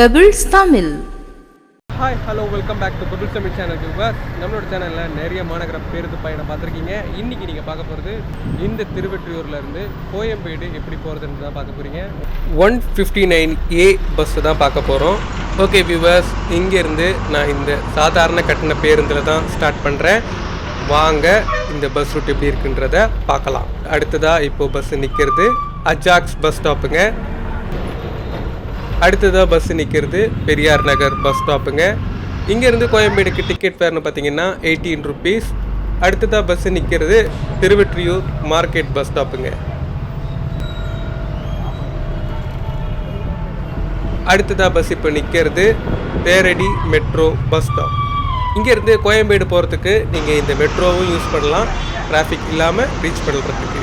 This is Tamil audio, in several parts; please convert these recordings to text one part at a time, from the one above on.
Pebbles Tamil. Hi hello welcome back to Bubble Tamil channel viewers நம்மளோட சேனலில் நிறைய மாநகர பேருந்து பயணம் பார்த்துருக்கீங்க. இன்றைக்கி நீங்கள் பார்க்க போகிறது இந்த திருவெற்றியூர்லேருந்து கோயம்பேடு எப்படி போகிறதுன்னு தான் பார்க்க போகிறீங்க one fifty nine A bus தான் பார்க்க போகிறோம் ஓகே வியூவர்ஸ் இங்கேருந்து நான் இந்த சாதாரண கட்டண பேருந்தில் தான் ஸ்டார்ட் பண்ணுறேன் வாங்க இந்த பஸ் ரூட் எப்படி இருக்குன்றத பார்க்கலாம். அடுத்ததாக இப்போது பஸ்ஸு நிற்கிறது அஜாக்ஸ் பஸ் ஸ்டாப்புங்க அடுத்ததாக பஸ் நிற்கிறது பெரியார் நகர் பஸ் ஸ்டாப்புங்க இங்கேருந்து கோயம்பேடுக்கு டிக்கெட் ஃபேர்னு பார்த்தீங்கன்னா எயிட்டீன் ருபீஸ் அடுத்ததாக பஸ் நிற்கிறது திருவெற்றியூர் மார்க்கெட் பஸ் ஸ்டாப்புங்க அடுத்ததாக பஸ் இப்போ நிற்கிறது தேரடி மெட்ரோ பஸ் ஸ்டாப் இங்கேருந்து கோயம்பேடு போகிறதுக்கு நீங்கள் இந்த மெட்ரோவும் யூஸ் பண்ணலாம். டிராஃபிக் இல்லாமல் ரீச் பண்ணுறதுக்கு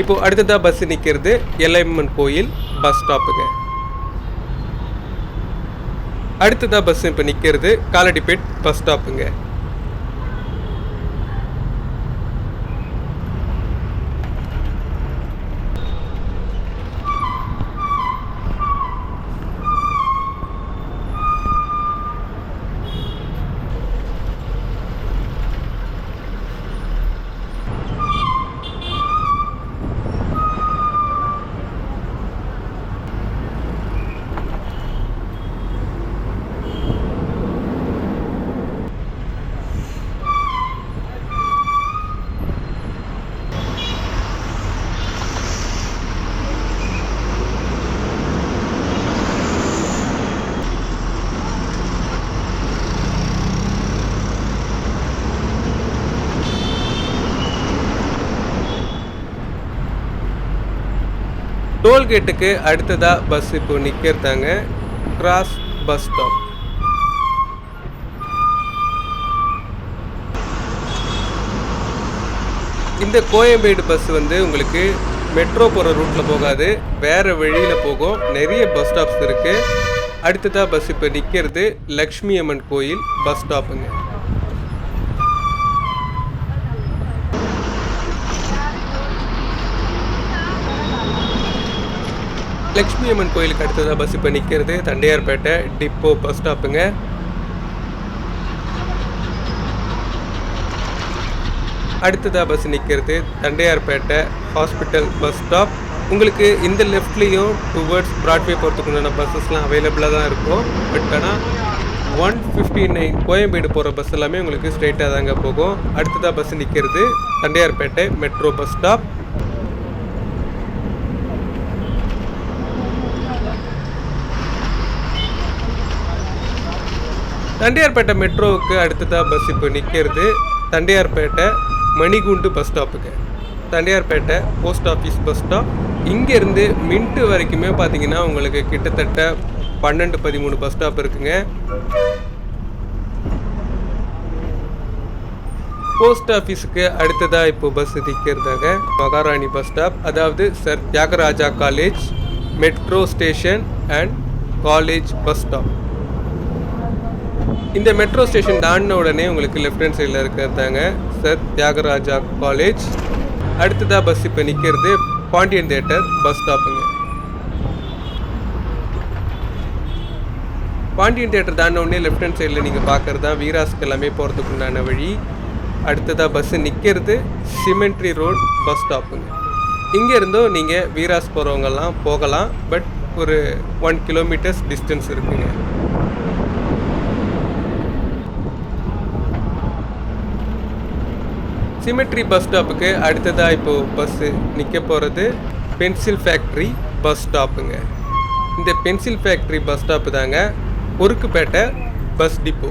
இப்போ அடுத்ததாக பஸ் நிற்கிறது எல்லைம்மன் கோயில் பஸ் ஸ்டாப்புங்க அடுத்ததாக பஸ் இப்போ நிற்கிறது காலடிப்பேட் பஸ் ஸ்டாப்புங்க டோல்கேட்டுக்கு அடுத்ததாக பஸ் இப்போ நிற்கிறதாங்க கிராஸ் பஸ் ஸ்டாப் இந்த கோயம்பேடு பஸ் வந்து உங்களுக்கு மெட்ரோ போகிற ரூட்டில் போகாது. வேறு வழியில் போகும். நிறைய பஸ் ஸ்டாப்ஸ் இருக்குது அடுத்ததாக பஸ் இப்போ நிற்கிறது லக்ஷ்மி அம்மன் கோயில் பஸ் ஸ்டாப்புங்க லக்ஷ்மி அம்மன் கோயிலுக்கு அடுத்ததாக பஸ் இப்போ நிற்கிறது தண்டையார்பேட்டை டிப்போ பஸ் ஸ்டாப்புங்க அடுத்ததாக பஸ் நிற்கிறது தண்டையார்பேட்டை ஹாஸ்பிட்டல் பஸ் ஸ்டாப் உங்களுக்கு இந்த லெஃப்ட்லேயும் டுவர்ட்ஸ் ப்ராட்வே போகிறதுக்குண்டான பஸ்ஸஸ்லாம் அவைலபிளாக தான் இருக்கும். பட் ஆனால் ஒன் ஃபிஃப்டி நைன் கோயம்பேடு போகிற பஸ் எல்லாமே உங்களுக்கு ஸ்ட்ரெயிட்டாக தாங்க போகும். அடுத்ததாக பஸ் நிற்கிறது Tondiarpet metro bus stop Tondiarpet மெட்ரோவுக்கு அடுத்ததாக பஸ் இப்போ நிற்கிறது Tondiarpet Manikundu bus ஸ்டாப்புக்கு Tondiarpet post office bus stop இங்கேருந்து மின்ட்டு வரைக்குமே பார்த்தீங்கன்னா உங்களுக்கு கிட்டத்தட்ட பன்னெண்டு பதிமூணு பஸ் ஸ்டாப் இருக்குங்க. போஸ்ட் ஆஃபீஸுக்கு அடுத்ததாக இப்போ பஸ் நிற்கிறதாங்க மகாராணி பஸ் ஸ்டாப் அதாவது sir Thyagaraja college metro station and college bus stop இந்த மெட்ரோ ஸ்டேஷன் தாண்டின உடனே உங்களுக்கு லெஃப்ட் ஹேண்ட் சைடில் இருக்கிறதாங்க சார் தியாகராஜா காலேஜ் அடுத்ததாக பஸ் இப்போ நிற்கிறது பாண்டியன் தேட்டர் பஸ் ஸ்டாப்புங்க பாண்டியன் தேட்டர் தாண்டின உடனே லெஃப்ட் ஹேண்ட் சைடில் நீங்கள் பார்க்குறது தான் வீராஸ்க்கு எல்லாமே போகிறதுக்கு உண்டான வழி. அடுத்ததாக பஸ்ஸு நிற்கிறது சிமெண்ட்ரி ரோட் பஸ் ஸ்டாப்புங்க இங்கே இருந்தும் நீங்கள் வீராஸ் போகிறவங்கெல்லாம் போகலாம். பட் ஒரு ஒன் கிலோமீட்டர்ஸ் டிஸ்டன்ஸ் இருக்குங்க. சிமெட்ரி பஸ் ஸ்டாப்புக்கு அடுத்ததாக இப்போது பஸ்ஸு நிற்க போகிறது பென்சில் ஃபேக்ட்ரி பஸ் ஸ்டாப்புங்க இந்த பென்சில் ஃபேக்ட்ரி பஸ் ஸ்டாப்பு தாங்க பொறுக்குப்பேட்டை பஸ் டிப்போ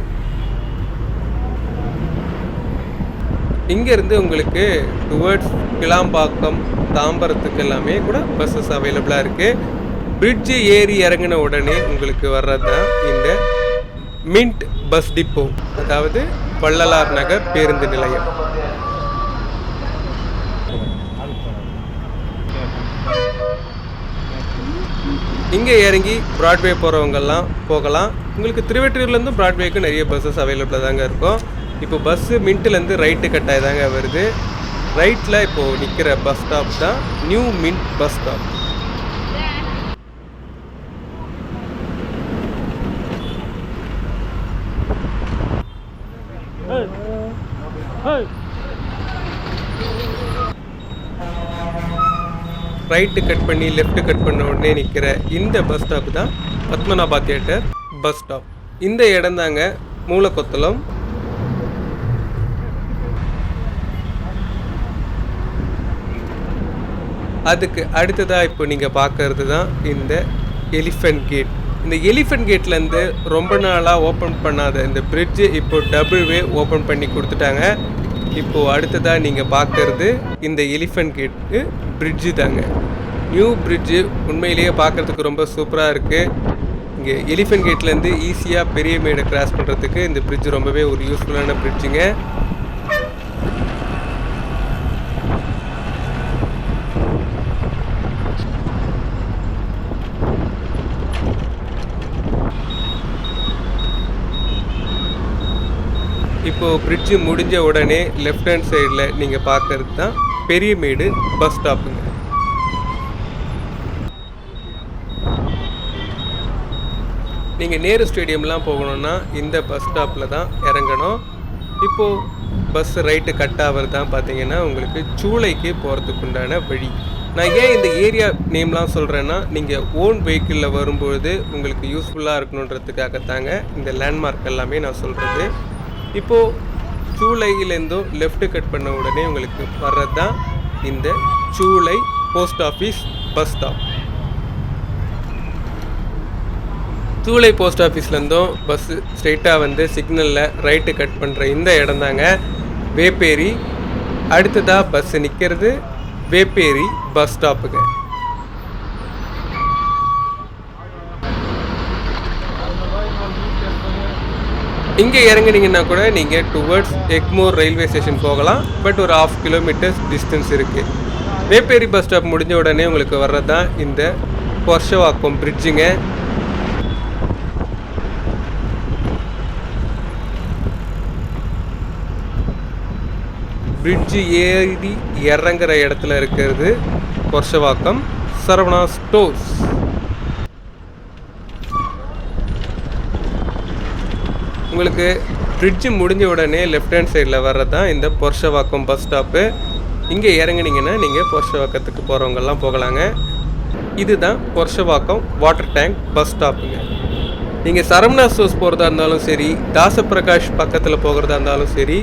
இங்கேருந்து உங்களுக்கு டுவர்ட்ஸ் கிளாம்பாக்கம் தாம்பரத்துக்கு எல்லாமே கூட பஸ்ஸஸ் அவைலபிளாக இருக்குது பிரிட்ஜு ஏறி இறங்கின உடனே உங்களுக்கு வர்றது தான் இந்த மின்ட் பஸ் டிப்போ அதாவது வள்ளலார் நகர் பேருந்து நிலையம். இங்கே இறங்கி ப்ராட்வே போகிறவங்கெல்லாம் போகலாம். உங்களுக்கு திருவெற்றியூர்லேருந்து ப்ராட்வேக்கு நிறைய பஸ்ஸஸ் அவைலபிளாக தாங்க இருக்கும். இப்போ பஸ்ஸு மின்ட்லேருந்து ரைட்டு கட்டாய் தாங்க வருது. ரைட்டில் இப்போது நிற்கிற பஸ் ஸ்டாப் தான் new mint bus stop right cut பண்ணி லெஃப்ட்டு கட் பண்ண உடனே நிற்கிற இந்த பஸ் ஸ்டாப் தான் பத்மநாபா தியேட்டர் பஸ் ஸ்டாப் இந்த இடம் தாங்க மூலக்கொத்தளம். அதுக்கு அடுத்ததாக இப்போ நீங்கள் பார்க்கறது தான் இந்த எலிஃபென்ட் கேட் இந்த எலிஃபென்ட் கேட்லேருந்து ரொம்ப நாளாக ஓப்பன் பண்ணாத இந்த பிரிட்ஜு இப்போ டபுள் வே ஓப்பன் பண்ணி கொடுத்துட்டாங்க. இப்போது அடுத்ததாக நீங்கள் பார்க்கறது இந்த எலிஃபென்ட் கேட்டு பிரிட்ஜு தாங்க. நியூ பிரிட்ஜு உண்மையிலேயே பார்க்குறதுக்கு ரொம்ப சூப்பராக இருக்குது இங்கே எலிஃபென்ட் கேட்லேருந்து ஈஸியாக பெரிய மேடை கிராஸ் பண்ணுறதுக்கு இந்த பிரிட்ஜ் ரொம்பவே ஒரு யூஸ்ஃபுல்லான பிரிட்ஜுங்க இப்போது பிரிட்ஜு முடிஞ்ச உடனே லெஃப்ட் ஹேண்ட் சைடில் நீங்கள் பார்க்கறது தான் பெரியமேடு பஸ் ஸ்டாப்புங்க நீங்கள் நேரு ஸ்டேடியம்லாம் போகணுன்னா இந்த பஸ் ஸ்டாப்பில் தான் இறங்கணும். இப்போது பஸ் ரைட்டு கட் ஆகிறது தான் பார்த்தீங்கன்னா உங்களுக்கு சூளைக்கு போகிறதுக்கு உண்டான வழி. நான் ஏன் இந்த ஏரியா நேம்லாம் சொல்கிறேன்னா நீங்கள் ஓன் வெஹிக்கிளில் வரும்பொழுது உங்களுக்கு யூஸ்ஃபுல்லாக இருக்கணுன்றதுக்காகத்தாங்க இந்த லேண்ட்மார்க் எல்லாமே நான் சொல்கிறது இப்போது சூளையிலேருந்தும் லெஃப்ட் கட் பண்ண உடனே உங்களுக்கு வர்றது தான் இந்த Choolai post office bus stop Choolai post ஆஃபீஸ்லேருந்தும் bus ஸ்ட்ரெயிட்டாக வந்து சிக்னலில் ரைட்டு கட் பண்ணுற இந்த இடம் தாங்க வேப்பேரி அடுத்ததாக பஸ்ஸு நிற்கிறது வேப்பேரி பஸ் ஸ்டாப்புங்க இங்கே இறங்குனீங்கன்னா கூட நீங்கள் டுவர்ட்ஸ் எக்மோர் ரயில்வே ஸ்டேஷன் போகலாம். பட் ஒரு ஆஃப் கிலோமீட்டர்ஸ் டிஸ்டன்ஸ் இருக்குது வேப்பேரி பஸ் ஸ்டாப் முடிஞ்ச உடனே உங்களுக்கு வர்றது தான் இந்த பொர்ஷவாக்கம் பிரிட்ஜுங்க பிரிட்ஜு ஏறி இறங்குற இடத்துல இருக்கிறது பொர்ஷவாக்கம் சரவணா ஸ்டோர்ஸ் உங்களுக்கு பிரிட்ஜு முடிஞ்ச உடனே லெஃப்ட் ஹேண்ட் சைடில் வர்றது தான் இந்த பொர்ஷவாக்கம் பஸ் ஸ்டாப்பு இங்கே இறங்குனீங்கன்னா நீங்கள் பொர்ஷவாக்கத்துக்கு போகிறவங்கெல்லாம் போகலாங்க. இதுதான் பொர்ஷவாக்கம் வாட்டர் டேங்க் பஸ் ஸ்டாப்புங்க நீங்கள் சரவணா ஸ்டோர்ஸ் போகிறதா இருந்தாலும் சரி தாசப்பிரகாஷ் பக்கத்தில் போகிறதா இருந்தாலும் சரி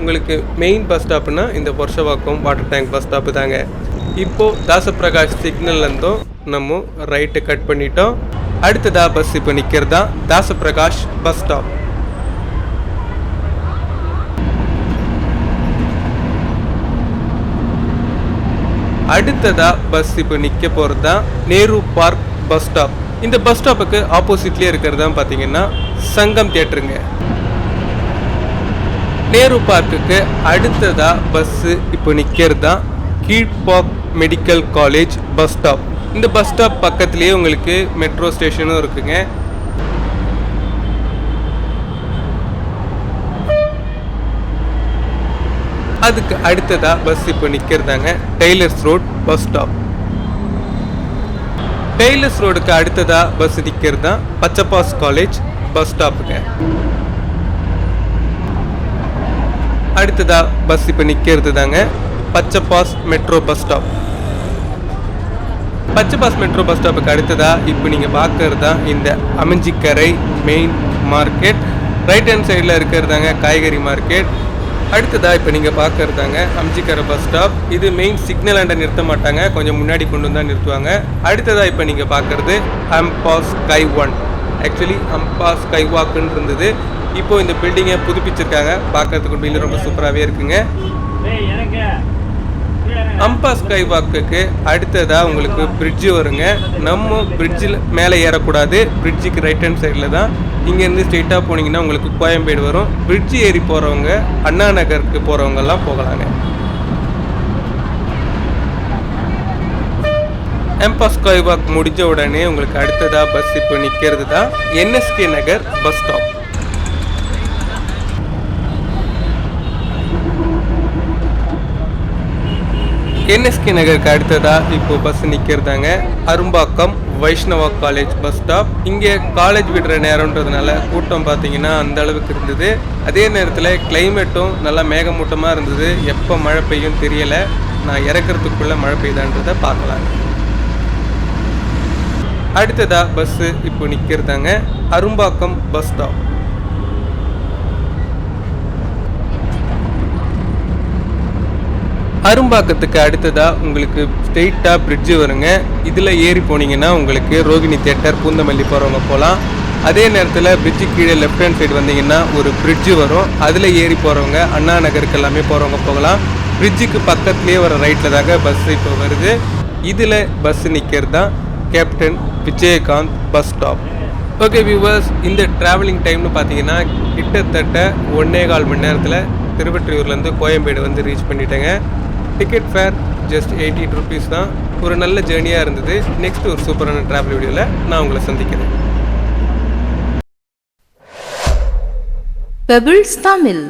உங்களுக்கு மெயின் பஸ் ஸ்டாப்னா இந்த Purasawalkam water tank bus stop தாங்க. இப்போது தாசப்பிரகாஷ் சிக்னல்லேருந்தும் நம்ம ரைட்டு கட் பண்ணிட்டோம். அடுத்ததாக பஸ் இப்போ நிற்கிறது தான் தாசப்பிரகாஷ் பஸ் ஸ்டாப் அடுத்ததா பஸ் இப்போ நிற்க போகிறது தான் நேரு பார்க் பஸ் ஸ்டாப் இந்த பஸ் ஸ்டாப்புக்கு ஆப்போசிட்லேயே இருக்கிறது தான் பார்த்தீங்கன்னா சங்கம் தியேட்டருங்க. நேரு பார்க்குக்கு அடுத்ததா பஸ்ஸு இப்போ நிற்கிறது தான் Kilpauk medical college bus stop இந்த பஸ் ஸ்டாப் பக்கத்துலேயே உங்களுக்கு மெட்ரோ ஸ்டேஷனும் இருக்குங்க. அதுக்கு அடுத்ததாக பஸ் இப்போ நிற்கிறதாங்க Taylors road bus stop Taylors ரோடுக்கு அடுத்ததாக பஸ் நிற்கிறது தான் பச்சப்பாஸ் காலேஜ் பஸ் ஸ்டாப்புங்க அடுத்ததாக பஸ் இப்போ நிற்கிறது தாங்க Pachaiyappas metro bus stop Pachaiyappas metro bus ஸ்டாப்புக்கு அடுத்ததாக இப்போ நீங்கள் பார்க்கறது தான் இந்த Aminjikarai main market right hand சைடில் இருக்கிறதாங்க காய்கறி மார்க்கெட் அடுத்ததாக இப்போ நீங்கள் பார்க்கறதாங்க அம்ஜிக்கரை பஸ் ஸ்டாப். இது மெயின் சிக்னல் அண்டை நிறுத்த மாட்டாங்க. கொஞ்சம் முன்னாடி கொண்டு வந்து நிறுத்துவாங்க. அடுத்ததாக இப்போ நீங்கள் பார்க்குறது Ampa's sky one actually Ampa sky வாக்குன்னு இருந்தது. இப்போது இந்த பில்டிங்கை புதுப்பிச்சிருக்காங்க. பார்க்கறதுக்கு உண்மையில ரொம்ப சூப்பராகவே இருக்குங்க. அம்பா ஸ்கை வாக்குக்கு அடுத்ததாக உங்களுக்கு பிரிட்ஜு வருங்க. நம்ம பிரிட்ஜில் மேலே ஏறக்கூடாது. பிரிட்ஜுக்கு ரைட் ஹேண்ட் சைடில் தான் இங்கேருந்து ஸ்ட்ரெயிட்டாக போனீங்கன்னா உங்களுக்கு கோயம்பேடு வரும். பிரிட்ஜ் ஏறி போகிறவங்க அண்ணா நகருக்கு போகிறவங்கெல்லாம் போகலாங்க. எம்பாஸ் ஸ்கை முடிஞ்ச உடனே உங்களுக்கு அடுத்ததாக பஸ் இப்போ நிற்கிறது தான் NSK Nagar bus stop NSK நகருக்கு அடுத்ததாக இப்போ bus நிற்கிறதாங்க Arumbakkam Vaishnava college bus stop இங்கே காலேஜ் விடுற நேரம்ன்றதுனால கூட்டம் பார்த்தீங்கன்னா அந்த அளவுக்கு இருந்தது. அதே நேரத்தில் கிளைமேட்டும் நல்லா மேகமூட்டமாக இருந்தது. எப்போ மழை பெய்யும் தெரியலை. நான் இறக்கிறதுக்குள்ளே மழை பெய்யுதான்றதை பார்க்கலாம். அடுத்ததாக பஸ்ஸு இப்போ நிற்கிறதாங்க அரும்பாக்கம் பஸ் ஸ்டாப் அரும்பாக்கத்துக்கு அடுத்ததாக உங்களுக்கு ஸ்ட்ரெயிட்டாக பிரிட்ஜு வருங்க. இதில் ஏறி போனீங்கன்னா உங்களுக்கு ரோகிணி தேட்டர் பூந்தமல்லி போகிறவங்க போகலாம் அதே நேரத்தில் பிரிட்ஜு கீழே லெஃப்ட் ஹேண்ட் சைடு வந்தீங்கன்னா ஒரு பிரிட்ஜு வரும். அதில் ஏறி போகிறவங்க அண்ணா நகருக்கு எல்லாமே போகிறவங்க போகலாம். பிரிட்ஜுக்கு பக்கத்துலேயே வர ரைட்டில் தாங்க பஸ் இப்போ வருது. இதில் பஸ் நிற்கிறது தான் captain Vijayakanth bus stop okay viewers இந்த ட்ராவலிங் டைம்னு பார்த்தீங்கன்னா கிட்டத்தட்ட ஒன்னே கால் மணி நேரத்தில் திருவற்றியூர்லேருந்து கோயம்பேடு வந்து ரீச் பண்ணிட்டேங்க. Ticket fare just eighty rupees தான். ஒரு நல்ல ஜேர்னியாக இருந்தது. நெக்ஸ்ட் ஒரு சூப்பரான ட்ராவல் வீடியோவில் நான் உங்களை சந்திக்கிறேன். பெபிள்ஸ் தமிழ்